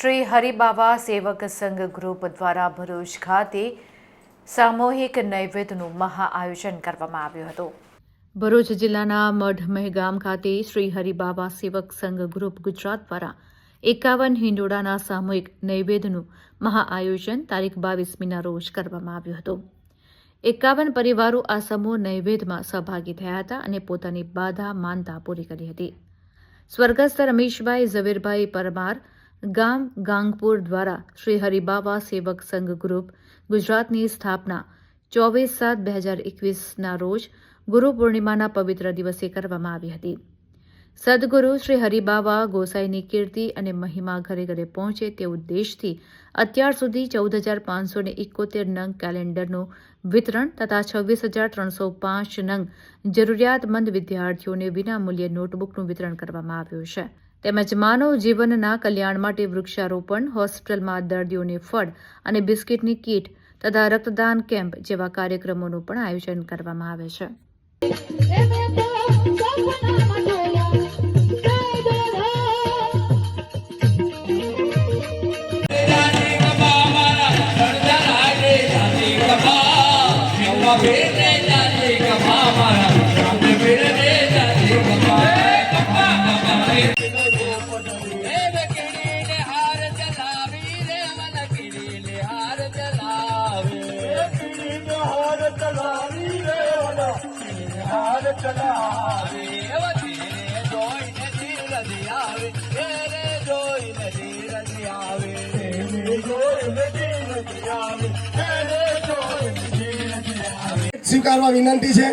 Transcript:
શ્રી હરિબાબા સેવક સંઘ ગ્રુપ દ્વારા ભરૂચ ખાતે સામૂહિક નૈવેદ્યનું મહાઆયોજન કરવામાં આવ્યું હતું. ભરૂચ જિલ્લાના મઢ મહેગામ ખાતે શ્રી હરિબાબા સેવક સંઘ ગ્રુપ ગુજરાત દ્વારા એકાવન હિંડોળાના સામૂહિક નૈવેદ્યનું મહાઆયોજન તારીખ બાવીસમીના રોજ કરવામાં આવ્યું હતું. એકાવન પરિવારો આ સમૂહ નૈવેદ્યમાં સહભાગી થયા હતા અને પોતાની બાધા માનતા પૂરી કરી હતી. સ્વર્ગસ્થ રમેશભાઈ ઝવેરભાઈ પરમાર ગામ ગાંગપુર દ્વારા શ્રી હરિબાબા સેવક સંઘ ગ્રુપ ગુજરાતની સ્થાપના ચોવીસ સાત બે હજાર એકવીસના રોજ ગુરુ પૂર્ણિમાના પવિત્ર દિવસે કરવામાં આવી હતી. સદગુરુ શ્રી હરિબાબા ગોસાઈની કીર્તિ અને મહિમા ઘરે ઘરે પહોંચે તે ઉદ્દેશથી અત્યાર સુધી ચૌદ હજાર પાંચસો ને એકોતેર નંગ કેલેન્ડરનું વિતરણ તથા છવ્વીસ હજાર ત્રણસો પાંચ નંગ જરૂરિયાતમંદ વિદ્યાર્થીઓને વિનામૂલ્યે નોટબુકનું વિતરણ કરવામાં આવ્યું છે. તેમજ માનવ જીવનના કલ્યાણ માટે વૃક્ષારોપણ, હોસ્પિટલમાં દર્દીઓને ફળ અને બિસ્કિટની કીટ તથા રક્તદાન કેમ્પ જેવા કાર્યક્રમોનું પણ આયોજન કરવામાં આવે છે. એમે તો સપનામાં જોયા જય આવે સ્વીકારવા વિનંતી છે.